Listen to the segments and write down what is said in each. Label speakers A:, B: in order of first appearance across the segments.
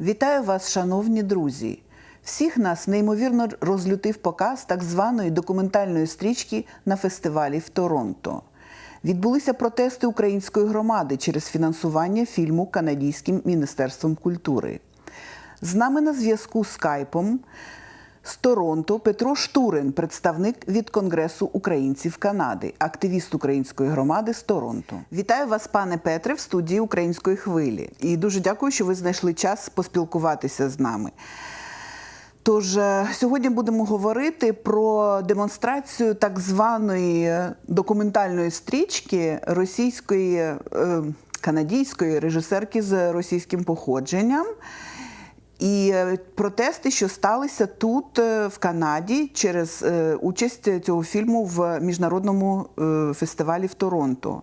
A: Вітаю вас, шановні друзі! Всіх нас неймовірно розлютив показ так званої документальної стрічки на фестивалі в Торонто. Відбулися протести української громади через фінансування фільму Канадійським міністерством культури. З нами на зв'язку скайпом з Торонто Петро Штурин, представник від Конгресу українців Канади, активіст української громади з Торонто. Вітаю вас, пане Петре, в студії Української хвилі. І дуже дякую, що ви знайшли час поспілкуватися з нами. Тож е, сьогодні будемо говорити про демонстрацію так званої документальної стрічки російської е, канадійської режисерки з російським походженням. І е, протести, що сталися тут, е, в Канаді, через е, участь цього фільму в міжнародному фестивалі в Торонто.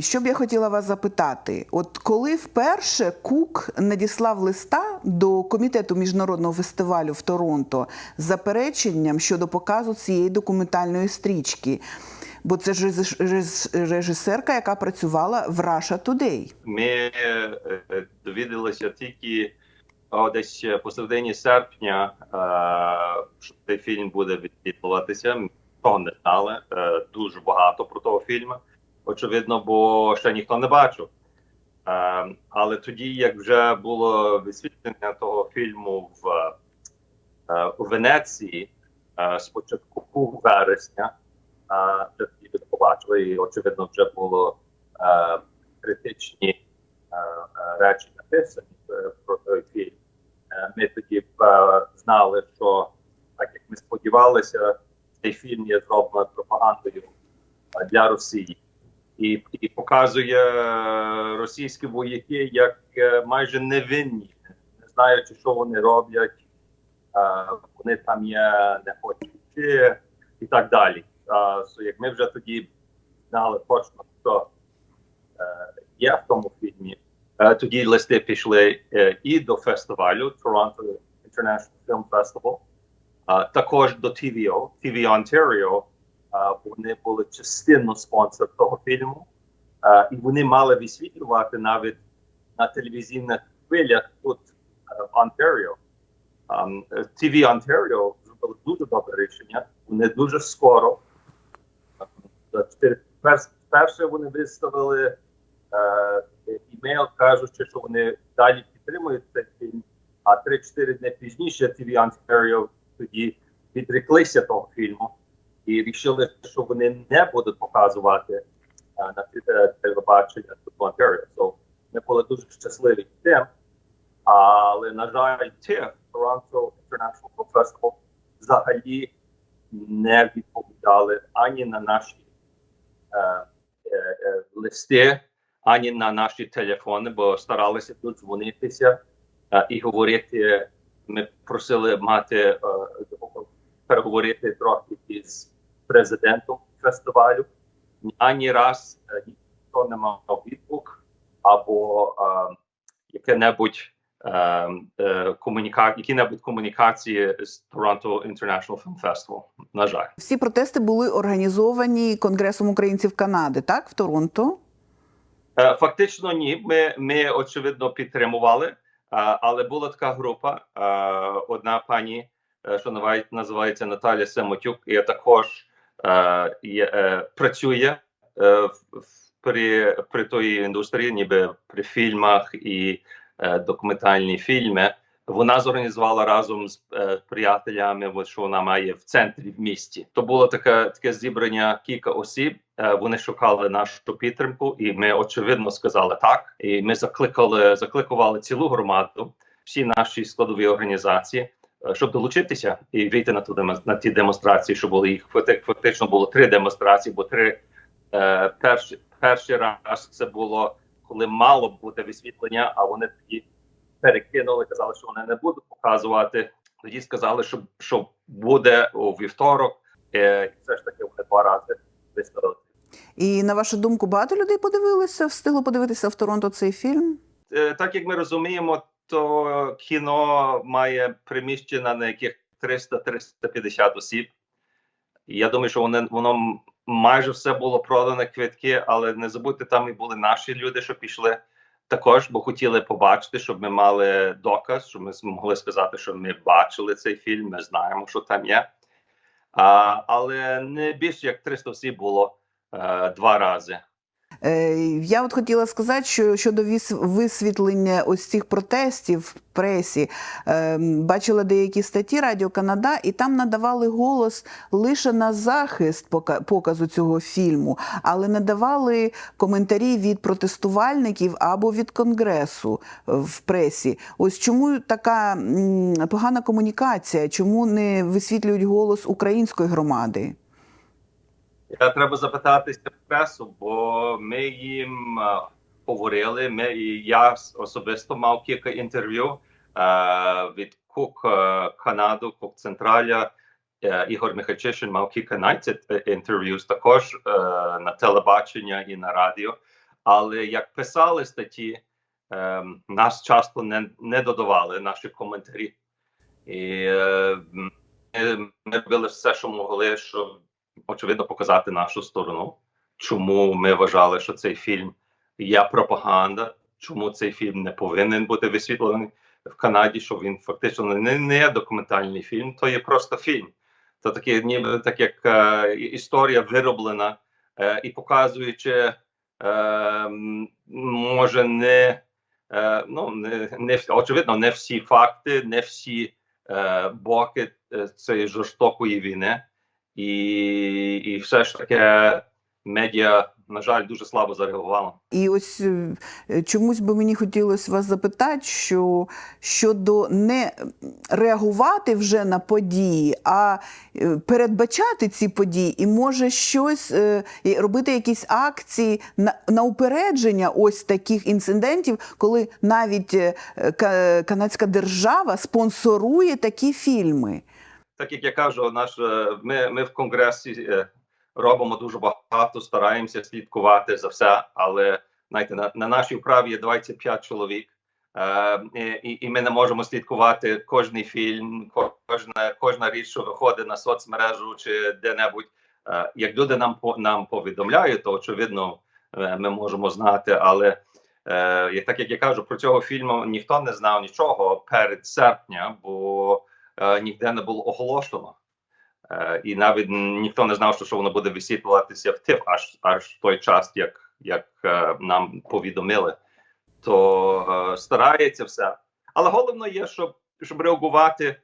A: Що б я хотіла вас запитати? От коли вперше Кук надіслав листа до комітету міжнародного фестивалю в Торонто з запереченням щодо показу цієї документальної стрічки, бо це ж режис- режис- режисерка, яка працювала в Russia Today.
B: Ми е, е, довідалися тільки десь посередині серпня, що цей фільм буде відбуватися. Того не знали е, дуже багато про того фільму. Очевидно, бо ще ніхто не бачив. Але тоді, як вже було висвітлення того фільму в, у Венеції, спочатку вересня, вже люди побачили, і очевидно, вже було е, критичні е, е, речі написані е, про той фільм. Е, Ми тоді е, знали, що так як ми сподівалися, цей фільм є зроблений пропагандою для Росії. І, і показує російські вояки як майже невинні, не знаючи, що вони роблять, вони там є, не хочуть і так далі. А, so, як ми вже тоді знали точно, що е, є в тому фільмі, е, тоді листи пішли е, і до фестивалю Toronto International Film Festival, а також до TVO, TV Ontario. А, вони були частинно спонсор того фільму, а, і вони мали висвітлювати навіть на телевізійних хвилях тут е, в Онтаріо. Um, TV Ontario зробили дуже добре рішення. Вони дуже скоро. Е, чотири- Перше вони виставили е, імейл, кажучи, що вони далі підтримують цей фільм. А 3-4 дні пізніше TV Ontario тоді відреклися того фільму і вирішили, що вони не будуть показувати е, на е, телебачення тут Ontario. So, ми були дуже щасливі тим. Але, на жаль, ті Toronto International Film Festival взагалі не відповідали ані на наші листи, ані на наші телефони, бо старалися тут дзвонитися е, і говорити. Ми просили мати е, переговорити трохи із президентом фестивалю. Ані раз е, ніхто не мав відгук або е, яке-небудь е, е, комуніка... які-небудь комунікації з Toronto International Film Festival. На жаль.
A: Всі протести були організовані Конгресом українців Канади, так, в Торонто.
B: Е, Фактично, ні. Ми, ми очевидно підтримували, е, але була така група. е, Одна пані, е, що називає- називається Наталя Семотюк, і також е, є, е, працює е, при, при тої індустрії, ніби при фільмах і е, документальні фільми. Вона зорганізувала разом з е, приятелями, от, що вона має в центрі в місті. То було таке таке зібрання кілька осіб. Е, вони шукали нашу підтримку, і ми очевидно сказали так. І ми закликали, закликували цілу громаду, всі наші складові організації, е, щоб долучитися і вийти на ту на ті демонстрації, що були їх факти- фактично було три демонстрації, бо три е, перший, перший раз це було коли мало бути висвітлення, а вони тоді перекинули, казали, що вони не будуть показувати. Тоді сказали, що, що буде у вівторок, е, і все ж таки вони два рази виставили.
A: І на вашу думку, багато людей подивилися, встигло подивитися в Торонто цей фільм?
B: Е, так як ми розуміємо, то кіно має приміщення на яких 300-350 осіб. І я думаю, що вони, воно майже все було продане квитки, але не забудьте, там і були наші люди, що пішли. також, бо хотіли побачити, щоб ми мали доказ, щоб ми змогли сказати, що ми бачили цей фільм, ми знаємо, що там є. А, але не більше як 300 осіб було а, два рази.
A: Е, Я от хотіла сказати, що щодо висвітлення ось цих протестів в пресі, е, бачила деякі статті Радіо Канада, і там надавали голос лише на захист показу цього фільму, але не давали коментарі від протестувальників або від конгресу е, в пресі. Ось чому така погана комунікація? Чому не висвітлюють голос української громади?
B: Я треба запитатися пресу, бо ми їм е, говорили. Ми і я особисто мав кілька інтерв'ю е, від Кук е, Канаду, Кук Централя. Е, Ігор Михайчишин мав кільканадцять е, інтерв'ю також е, на телебачення і на радіо. Але як писали статті, е, нас часто не, не додавали наші коментарі. І е, ми робили все, що могли, щоб очевидно показати нашу сторону, чому ми вважали, що цей фільм є пропаганда, чому цей фільм не повинен бути висвітлений в Канаді, що він фактично не, не є документальний фільм, то є просто фільм. То таке, ніби так як е, історія вироблена е, і показуючи, е, може, не, е, ну, не, не очевидно, не всі факти, не всі е, боки е, цієї жорстокої війни. І, і все ж таки медіа, на жаль, дуже слабо зареагувала.
A: І ось е, чомусь би мені хотілося вас запитати, що щодо не реагувати вже на події, а е, передбачати ці події, і може щось е, робити якісь акції на, на упередження ось таких інцидентів, коли навіть канадська держава спонсорує такі фільми.
B: Так як я кажу, наш, е, ми, ми в конгресі е, робимо дуже багато, стараємося слідкувати за все, але знаєте, на, на нашій вправі є 25 чоловік. Е, і, і ми не можемо слідкувати кожний фільм, кожна, кожна річ, що виходить на соцмережу чи де-небудь. Е, як люди нам нам повідомляють, то очевидно ми можемо знати. Але е, так як я кажу, про цього фільму ніхто не знав нічого перед серпня, бо ніде не було оголошено. Е, і навіть ніхто не знав, що, воно буде висвітлюватися в ТИФ аж аж той час, як, як е, нам повідомили. То е, старається все. Але головне є, щоб, щоб реагувати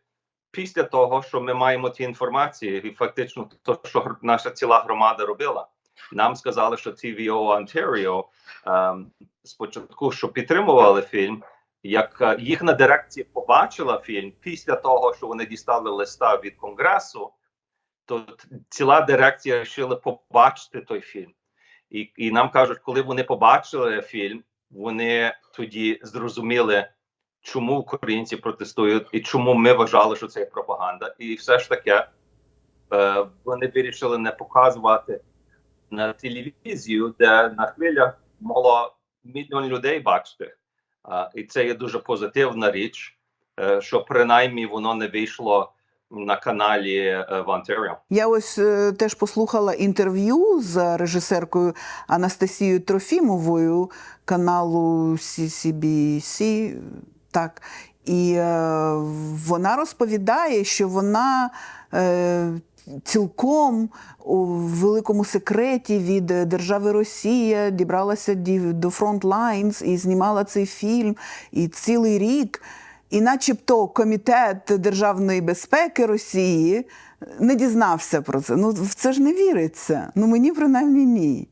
B: після того, що ми маємо ті інформації, і фактично то, що наша ціла громада робила. Нам сказали, що TVO Ontario ем, спочатку, що підтримували фільм, як е, їхня дирекція побачила фільм після того, що вони дістали листа від конгресу, то ціла дирекція вирішила побачити той фільм. І, і нам кажуть, коли вони побачили фільм, вони тоді зрозуміли, чому українці протестують і чому ми вважали, що це пропаганда. І все ж таки е, вони вирішили не показувати на телевізію, де на хвилях могло мільйон людей бачити. І це є дуже позитивна річ, е, що принаймні воно не вийшло на каналі е, в Онтаріо.
A: Я ось е, теж послухала інтерв'ю з режисеркою Анастасією Трофімовою каналу CCBC. Так. І е, вона розповідає, що вона е, цілком у великому секреті від держави Росія дібралася до фронтлайнс і знімала цей фільм. І цілий рік. І начебто комітет державної безпеки Росії не дізнався про це. Ну в це ж не віриться. Ну мені принаймні ні.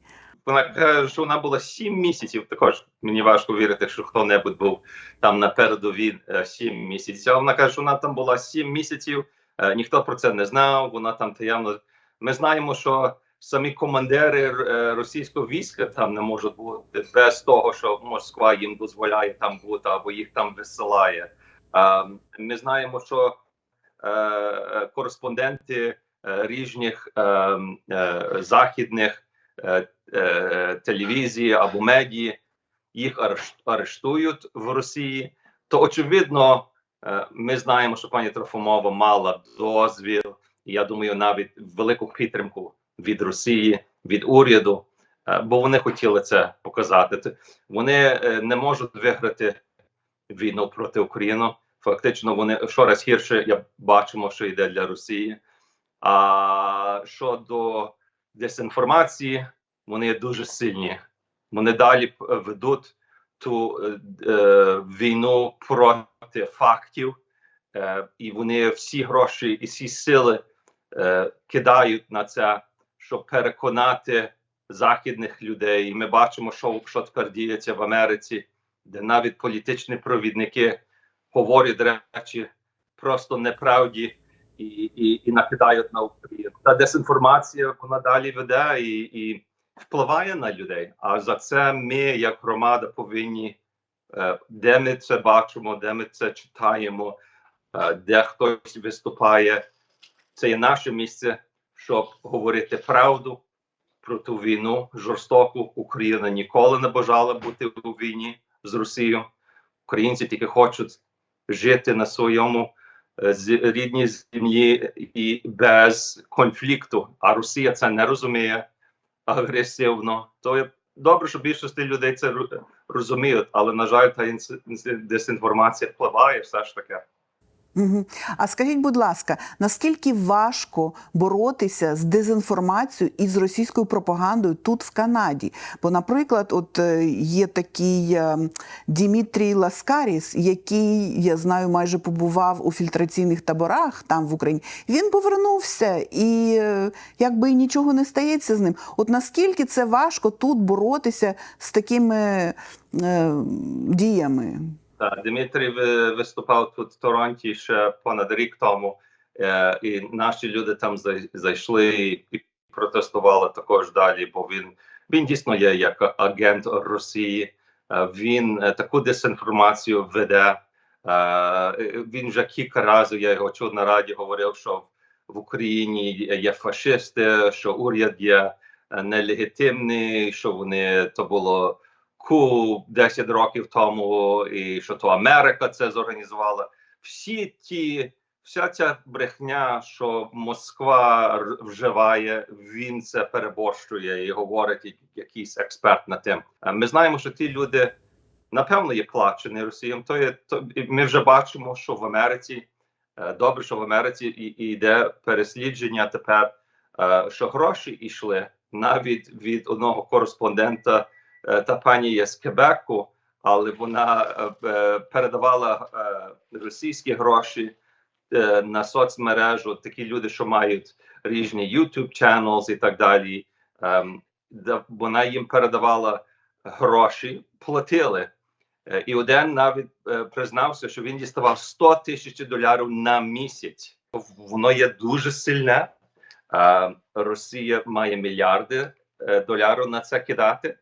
B: Вона каже, що вона була сім місяців. Також мені важко вірити, що хто-небудь був там на передовій е, сім місяців. Вона каже, що вона там була сім місяців. Е, Ніхто про це не знав. Вона там таємно. Ми знаємо, що самі командири е, російського війська там не можуть бути без того, що Москва їм дозволяє там бути або їх там висилає. Е, Ми знаємо, що кореспонденти різних західних е, або медії їх ареш- арештують в Росії, то очевидно, ми знаємо, що пані Трофимова мала дозвіл, я думаю, навіть велику підтримку від Росії, від уряду. е, бо вони хотіли це показати. Вони е, не можуть виграти війну проти України. Фактично, вони щораз гірше я бачимо, що йде для Росії. А щодо дезінформації, вони дуже сильні. Вони далі ведуть ту е, е, війну проти фактів, е, і вони всі гроші і всі сили е, кидають на це, щоб переконати західних людей. І ми бачимо, що, що тепер діється в Америці, де навіть політичні провідники говорять речі просто неправді і, і, і накидають на Україну. Та дезінформація вона далі веде і, і впливає на людей. А за це ми, як громада, повинні, е, де ми це бачимо, де ми це читаємо, е, де хтось виступає. Це є наше місце, щоб говорити правду про ту війну жорстоку. Україна ніколи не бажала бути у війні з Росією. Українці тільки хочуть жити на своєму е, рідній землі і без конфлікту. А Росія це не розуміє агресивно. То добре, що більшості людей це розуміють, але на жаль, та дезінформація впливає все ж таки.
A: А скажіть, будь ласка, наскільки важко боротися з дезінформацією і з російською пропагандою тут в Канаді? Бо, наприклад, от е, є такий е, Дімітрій Ласкаріс, який я знаю, майже побував у фільтраційних таборах там в Україні. Він повернувся і е, якби нічого не стається з ним. От наскільки це важко тут боротися з такими е, діями?
B: Дмитрій ви- виступав тут в Торонті ще понад рік тому, е, і наші люди там зай- зайшли і, протестували також далі, бо він, він дійсно є як агент Росії. Е, він е, таку дезінформацію веде. Він вже кілька разів, я його чув на раді, говорив, що в Україні є фашисти, що уряд є нелегітимний, що вони то було ку 10 років тому, і що то Америка це зорганізувала. Всі ті, вся ця брехня, що Москва вживає, він це переборщує і говорить якийсь експерт над тим. Е, Ми знаємо, що ті люди напевно є плачені Росіям. То є то ми вже бачимо, що в Америці е, добре, що в Америці і, і йде переслідження тепер, е, що гроші йшли навіть від одного кореспондента та пані є з Кебеку, але вона е, е, передавала е, російські гроші е, на соцмережу. Такі люди, що мають різні YouTube channels і так далі. Ем, вона їм передавала гроші, платили. Е, І один навіть е, признався, що він діставав 100 тисяч доларів на місяць. Воно є дуже сильне. Е, Росія має мільярди е, доларів на це кидати,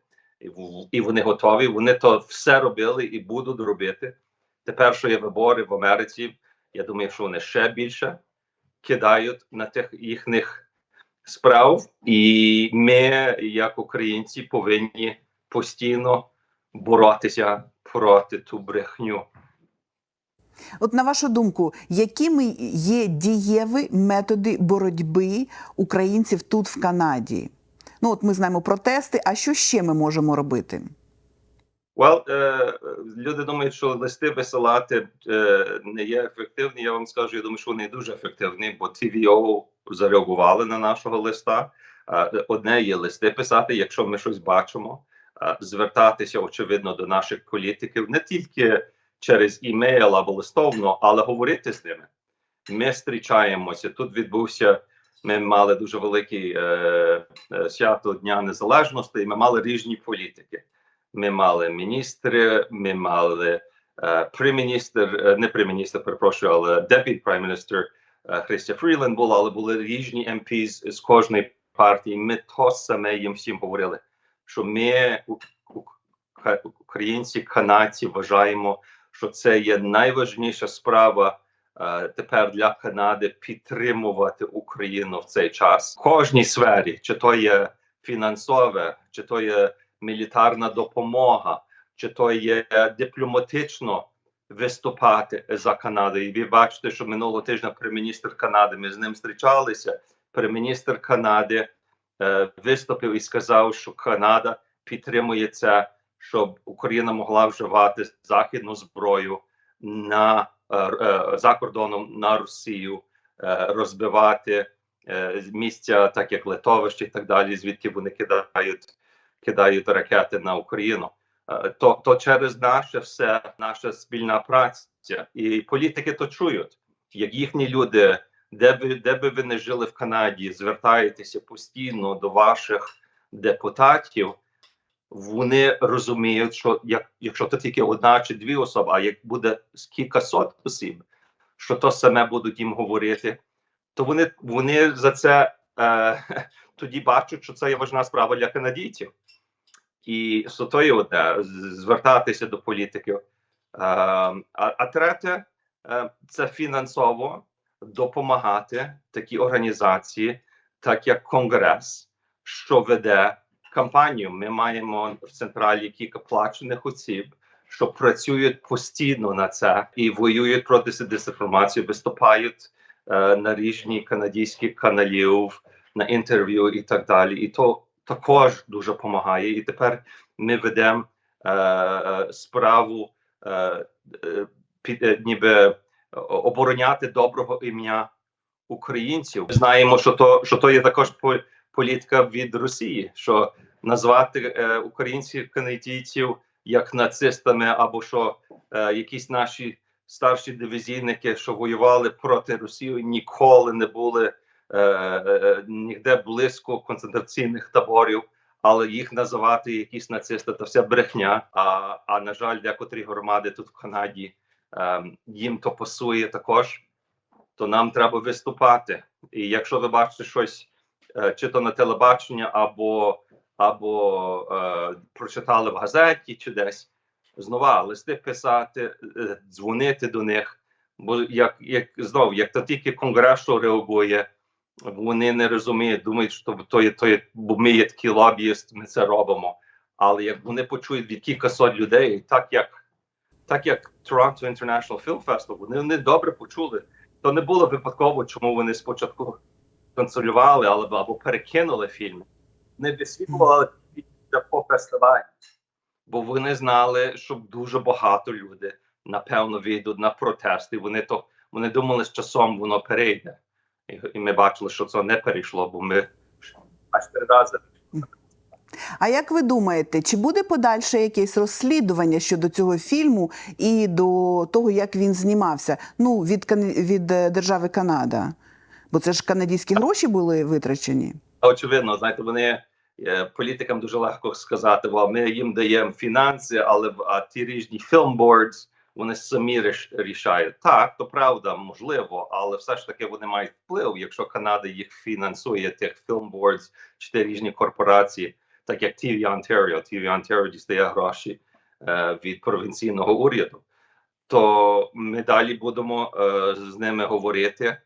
B: і, вони готові. Вони то все робили і будуть робити. Тепер, що є вибори в Америці, я думаю, що вони ще більше кидають на тих їхніх справ, і ми, як українці, повинні постійно боротися проти ту брехню.
A: От на вашу думку, якими є дієві методи боротьби українців тут в Канаді? Ну, от ми знаємо протести. А що ще ми можемо робити?
B: Well, е, люди думають, що листи висилати е, не є ефективні. Я вам скажу, я думаю, що вони дуже ефективні, бо TVO зареагували на нашого листа. Е, одне є листи писати, якщо ми щось бачимо, е, звертатися очевидно до наших політиків не тільки через імейл або листовно, але говорити з ними. Ми зустрічаємося. Тут відбувся. Ми мали дуже великий е, свято Дня Незалежності, і ми мали різні політики. Ми мали міністри, ми мали е, прем'єр-міністр, е, не прем'єр-міністр, перепрошую, але депіт прайм-міністр е, Христя Фрілен була, але були різні МП з, з кожної партії. Ми то саме їм всім говорили, що ми, українці, канадці, вважаємо, що це є найважніша справа тепер для Канади підтримувати Україну в цей час в кожній сфері, чи то є фінансове, чи то є мілітарна допомога, чи то є дипломатично виступати за Канаду. І ви бачите, що минулого тижня прем'єр-міністр Канади ми з ним зустрічалися. Прем'єр-міністр Канади е, виступив і сказав, що Канада підтримує це, щоб Україна могла вживати західну зброю на за кордоном на Росію, е, розбивати е, місця, так як литовище і так далі, звідки вони кидають, кидають ракети на Україну. Е, То, то через наше все, наша спільна праця, і політики то чують, як їхні люди, де би де би ви не жили в Канаді, звертаєтеся постійно до ваших депутатів. Вони розуміють, що як якщо то тільки одна чи дві особи, а як буде кількасот осіб, що то саме будуть їм говорити, то вони вони за це е, тоді бачать, що це є важна справа для канадійців. І що то одне звертатися до політиків. Е, а, а третє, е, це фінансово допомагати такій організації, так як Конгрес, що веде кампанію. Ми маємо в централі кілька плачених осіб, що працюють постійно на це і воюють проти дезінформації, виступають е, на різні канадських каналів, на інтерв'ю і так далі. І то також дуже допомагає. І тепер ми ведемо е, е, справу е, е, під, е, ніби обороняти доброго ім'я українців. Знаємо, що то, що то є також по- політика від Росії, що назвати е, українців канадійців як нацистами, або що е, якісь наші старші дивізійники, що воювали проти Росії, ніколи не були е, е, ніде близько концентраційних таборів. Але їх називати якісь нацисти, то вся брехня. А, а на жаль, декотрі громади тут в Канаді ем, їм то пасує також, то нам треба виступати. І якщо ви бачите щось, е, чи то на телебаченні, або, або е, прочитали в газеті, чи десь знова листи писати, е, дзвонити до них. Бо як, як знов, як то тільки конгрес реагує, вони не розуміють, думають, що то є, то є, бо ми є такі лобіїст, ми це робимо. Але як вони почують від кількасот людей, так як так як Toronto International Film Festival, вони, вони добре почули. То не було випадково, чому вони спочатку консолювали або перекинули фільми. Не висвітлювали по фестивалі, бо вони знали, що дуже багато людей напевно вийдуть на протести. Вони то вони думали, з часом воно перейде. І, і ми бачили, що це не перейшло, бо ми аж три рази.
A: А як ви думаєте, чи буде подальше якесь розслідування щодо цього фільму і до того, як він знімався? Ну, від, Кан- від е, держави Канада? Бо це ж канадські гроші були витрачені.
B: Очевидно, знаєте, вони е, політикам дуже легко сказати, бо ми їм даємо фінанси, але а ті різні фільмбордс вони самі ріш- рішають. Так, то правда, можливо, але все ж таки вони мають вплив, якщо Канада їх фінансує, тих фільмбордс чи ті різні корпорації, так як TV Ontario, TV Ontario дістає гроші е, від провінційного уряду. То ми далі будемо е, з ними говорити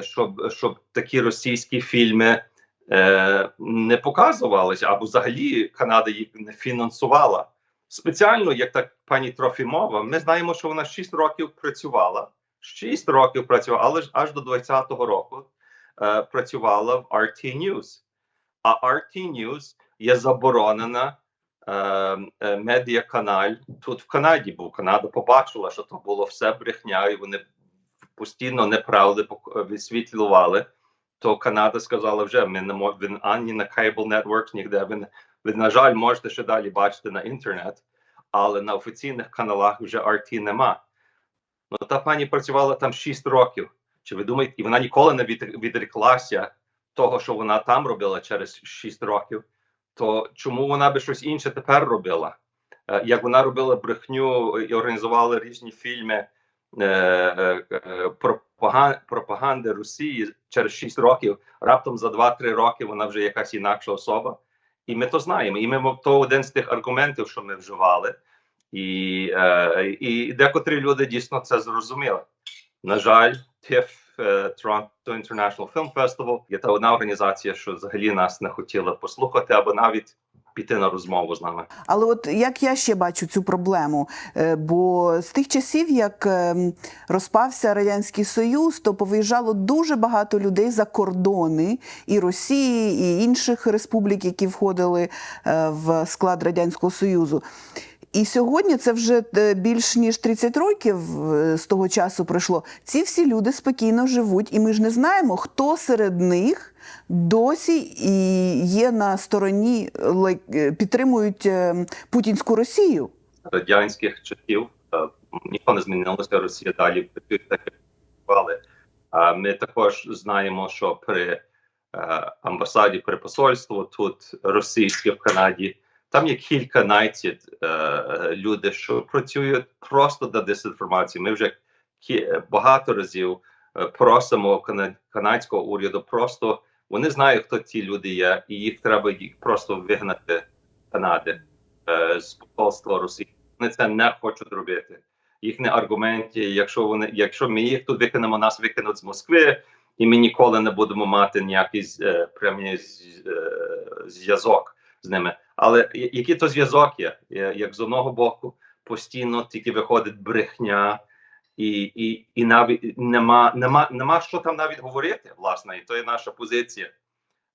B: щоб, щоб такі російські фільми е, не показувалися, або взагалі Канада їх не фінансувала. Спеціально, як так пані Трофімова, ми знаємо, що вона 6 років працювала. 6 років працювала, але ж аж до 20-го року е, працювала в RT News. А RT News є заборонена е, е, медіаканаль тут в Канаді, бо Канада побачила, що то було все брехня, і вони постійно неправди пок- висвітлювали, то Канада сказала вже ми не можемо ані на Cable Networks, ніде ви, ви, на жаль, можете ще далі бачити на інтернет, але на офіційних каналах вже RT нема. Ну та пані працювала там 6 років. Чи ви думаєте, і вона ніколи не відреклася того, що вона там робила через 6 років, то чому вона би щось інше тепер робила? Е, Як вона робила брехню і організувала різні фільми е, е, е, пропага- пропаганди Росії через 6 років, раптом за 2-3 роки вона вже якась інакша особа. І ми то знаємо. І ми то один з тих аргументів, що ми вживали, і, і декотрі люди дійсно це зрозуміли. На жаль, е, Toronto International Film Festival, є та одна організація, що взагалі нас не хотіла послухати або навіть піти на розмову з нами.
A: Але от як я ще бачу цю проблему, Е, бо з тих часів, як ем, розпався радянський союз, то повиїжджало дуже багато людей за кордони і Росії, і інших республік, які входили е, в склад радянського союзу. І сьогодні це вже е, більш ніж 30 років з того часу пройшло. Ці всі люди спокійно живуть, і ми ж не знаємо, хто серед них досі і є на стороні, е, підтримують е, путінську Росію.
B: радянських часів. Е, Ніхто не змінилося, Росія далі працює Ми також знаємо, що при амбасаді, при посольству тут російське в Канаді, там є кілька найтів е, люди, що працюють просто до дезінформації. Ми вже кі- багато разів просимо кана- канадського уряду. Просто вони знають, хто ті люди є, і їх треба просто вигнати Канади е, з посольства Росії. Вони це не хочуть робити. Їхні аргументи, якщо вони, якщо ми їх тут викинемо, нас викинуть з Москви, і ми ніколи не будемо мати ніякий е, прямий е, зв'язок з ними. Але який то зв'язок? Є- Як з одного боку постійно тільки виходить брехня, і, і, і навіть нема, нема, нема що там навіть говорити, власне, і то є наша позиція.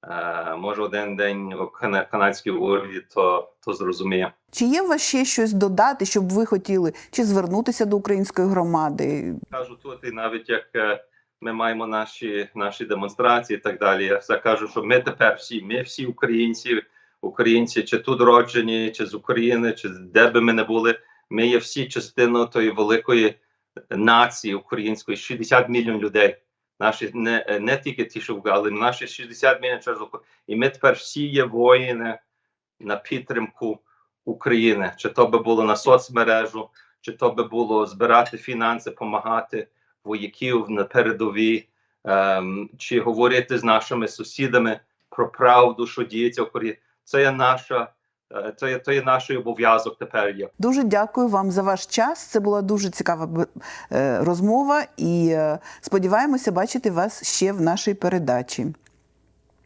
B: Е, може, один день кана- канадський уряд то, то зрозуміє.
A: Чи є у вас ще щось додати, щоб ви хотіли чи звернутися до української громади?
B: кажу тут, і навіть як е, ми маємо наші, наші демонстрації і так далі. Я все кажу, що ми тепер всі, ми всі українці, українці, чи тут роджені, чи з України, чи де би ми не були. Ми є всі частиною тої великої нації української, 60 мільйонів людей. Наші не, не тільки ті, що але наші 60 мільйонів Україну. І ми тепер всі є воїни на підтримку України. Чи то би було на соцмережу, чи то би було збирати фінанси, допомагати вояків на передовій, ем, чи говорити з нашими сусідами про правду, що діється в Україні. Це є наша, це є, це є наш обов'язок тепер. Є.
A: Дуже дякую вам за ваш час. Це була дуже цікава е, розмова, і е, сподіваємося бачити вас ще в нашій передачі.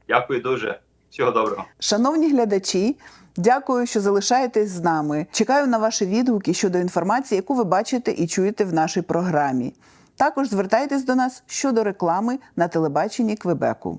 B: Дякую дуже. Всього доброго.
A: Шановні глядачі, дякую, що залишаєтесь з нами. Чекаю на ваші відгуки щодо інформації, яку ви бачите і чуєте в нашій програмі. Також звертайтесь до нас щодо реклами на телебаченні Квебеку.